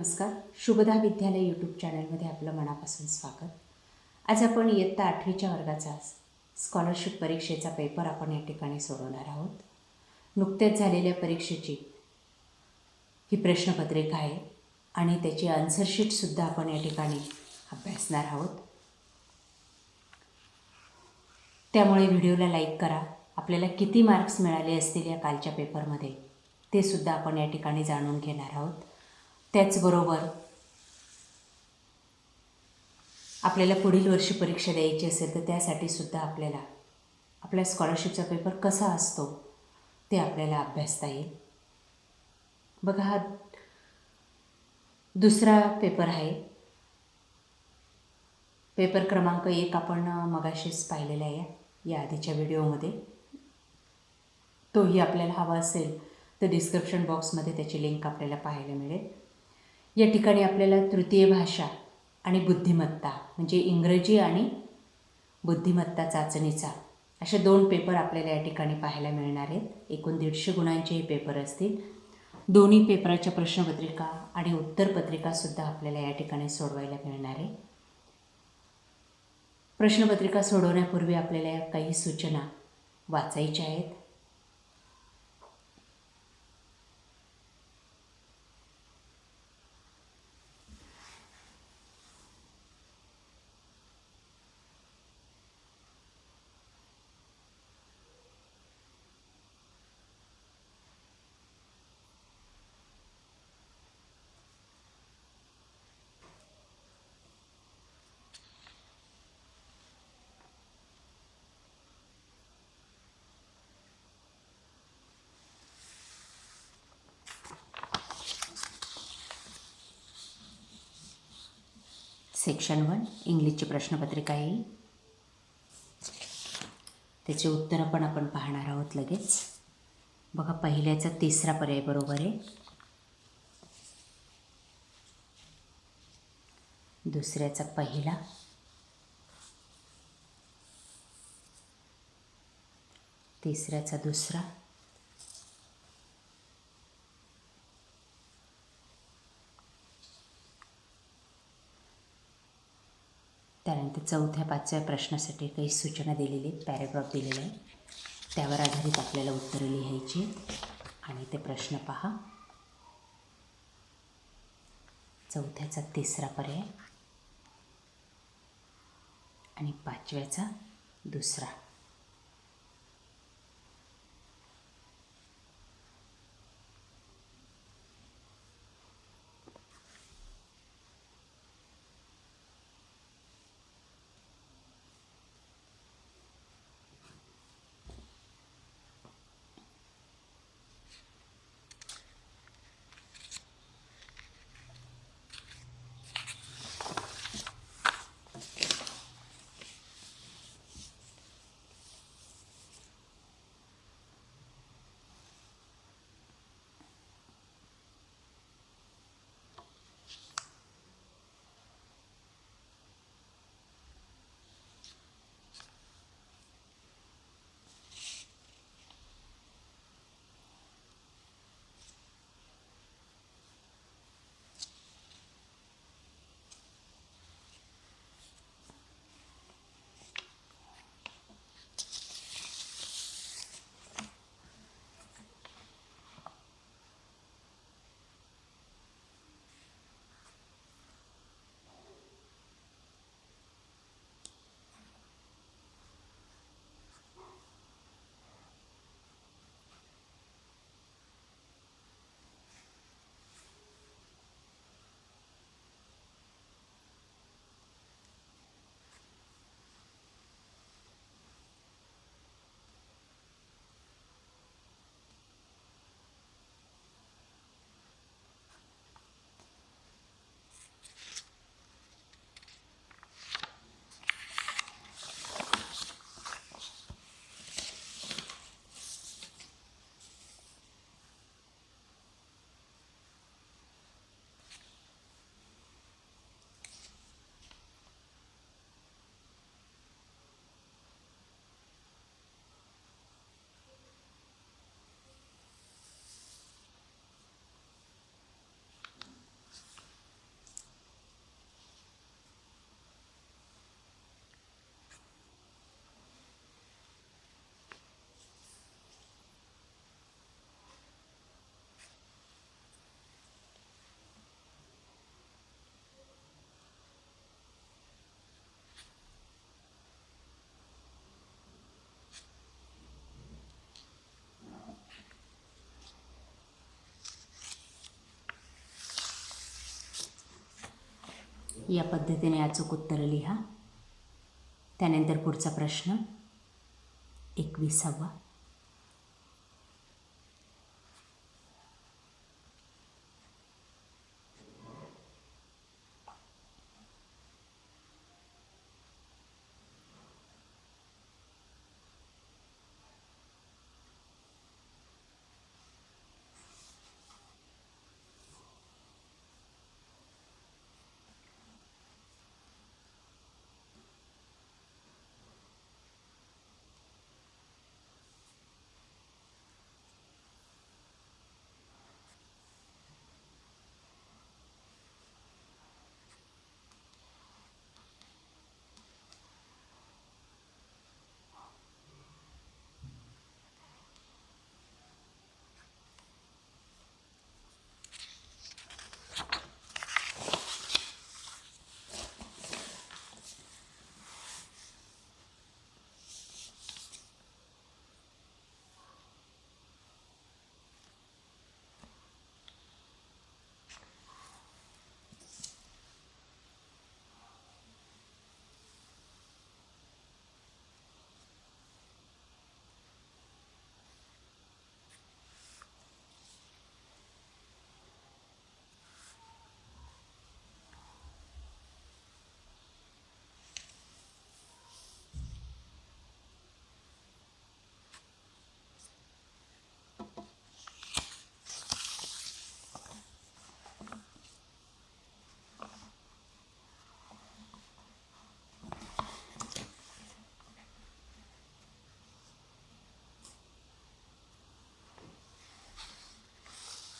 नमस्कार. शुभदा विद्यालय यूट्यूब चॅनलमध्ये आपलं मनापासून स्वागत. आज आपण इयत्ता आठवीच्या वर्गाचा स्कॉलरशिप परीक्षेचा पेपर आपण या ठिकाणी सोडवणार आहोत. नुकत्याच झालेल्या परीक्षेची ही प्रश्नपत्रिका आहे आणि त्याची आन्सरशीटसुद्धा आपण या ठिकाणी अभ्यासणार आहोत. त्यामुळे व्हिडिओला लाईक करा. आपल्याला किती मार्क्स मिळाले असतील या कालच्या पेपरमध्ये ते सुद्धा आपण या ठिकाणी जाणून घेणार आहोत. त्याचबरोबर आपल्याला पुढील वर्षी परीक्षा द्यायची असेल तर त्यासाठी सुद्धा आपल्याला आपल्या स्कॉलरशिपचा पेपर कसा असतो ते आपल्याला अभ्यासता येईल. बघा हा दुसरा पेपर आहे. पेपर क्रमांक एक आपण मगाशीच पाहिलेला आहे या आधीच्या व्हिडिओमध्ये. तोही आपल्याला हवा असेल तर डिस्क्रिप्शन बॉक्समध्ये त्याची लिंक आपल्याला पाहायला मिळेल. या ठिकाणी आपल्याला तृतीय भाषा आणि बुद्धिमत्ता म्हणजे इंग्रजी आणि बुद्धिमत्ता चाचणीचा असे दोन पेपर आपल्याला या ठिकाणी पाहायला मिळणार आहेत. एकूण दीडशे गुणांचे हे पेपर असतील. दोन्ही पेपराच्या प्रश्नपत्रिका आणि उत्तरपत्रिकासुद्धा आपल्याला या ठिकाणी सोडवायला मिळणार आहे. प्रश्नपत्रिका सोडवण्यापूर्वी आपल्याला या काही सूचना वाचायच्या आहेत. सेक्शन वन इंग्लिशची प्रश्नपत्रिका आहे त्याचे उत्तरं पण आपण पाहणार आहोत लगेच. बघा पहिल्याचा तिसरा पर्याय बरोबर आहे. दुसऱ्याचा पहिला. तिसऱ्याचा दुसरा. चौथ्या पाचव्या प्रश्नासाठी काही सूचना दिलेली आहेत पॅरेग्राफ दिलेले आहे. त्यावर आधारित आपल्याला उत्तरं लिहायची आणि ते प्रश्न पहा. चौथ्याचा तिसरा पर्याय. आणि पाचव्याचा दुसरा. या पद्धतीने अचूक उत्तरं लिहा. त्यानंतर पुढचा प्रश्न एकविसावा.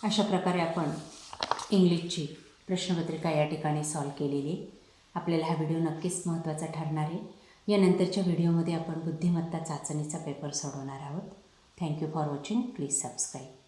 अशा प्रकारे आपण इंग्लिशची प्रश्नपत्रिका या ठिकाणी सॉल्व केलेली. आपल्याला हा व्हिडिओ नक्कीच महत्त्वाचा ठरणार आहे. यानंतरच्या व्हिडिओमध्ये आपण बुद्धिमत्ता चाचणीचा पेपर सोडवणार आहोत. Thank you for watching please subscribe